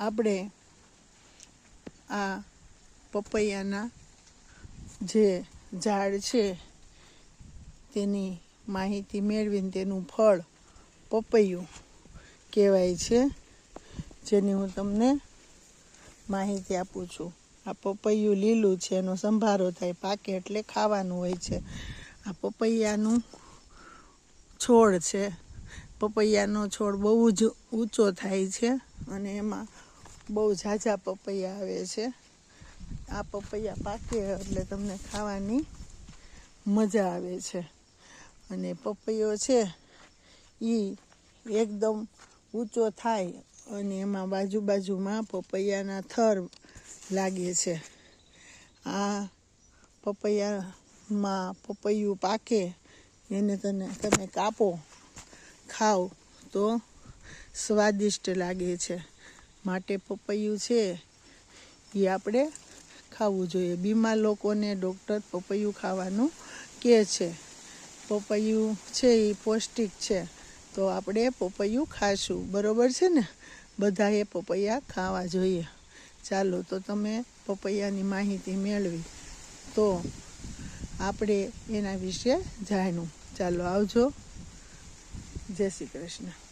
આપણે આ પપૈયાના જે ઝાડ છે, તેની માહિતી મેળવીને તેનું ફળ પપૈયું કહેવાય છે, જેની હું તમને માહિતી આપું છું. આ પપૈયું લીલું છે, એનો સંભારો થાય પાકે એટલે ખાવાનું હોય છે. આ પપૈયાનું છોડ છે. પપૈયાનો છોડ બહુ જ ઊંચો થાય છે અને એમાં બહુ ઝાઝા પપૈયા આવે છે. આ પપૈયા પાકે એટલે તમને ખાવાની મજા આવે છે. અને પપૈયો છે એ એકદમ ઊંચો થાય અને એમાં બાજુ બાજુમાં પપૈયાના થર લાગે છે. આ પપૈયામાં પપૈયું પાકે, એને તને તમે કાપો, ખાઓ તો સ્વાદિષ્ટ લાગે છે. માટે પપૈયું છે. એ આપણે ખાવું જોઈએ. બીમાર લોકોને ડૉક્ટર પપૈયું ખાવાનું કહે છે. પપૈયું છે એ પૌષ્ટિક છે. તો આપણે પપૈયું ખાશું. બરોબર છે ને? બધાએ પપૈયા ખાવા જોઈએ. ચાલો તો તમે પપૈયાની માહિતી મેળવી. તો આપણે એના વિશે જાણ્યું. ચાલો આવજો. જય શ્રી કૃષ્ણ.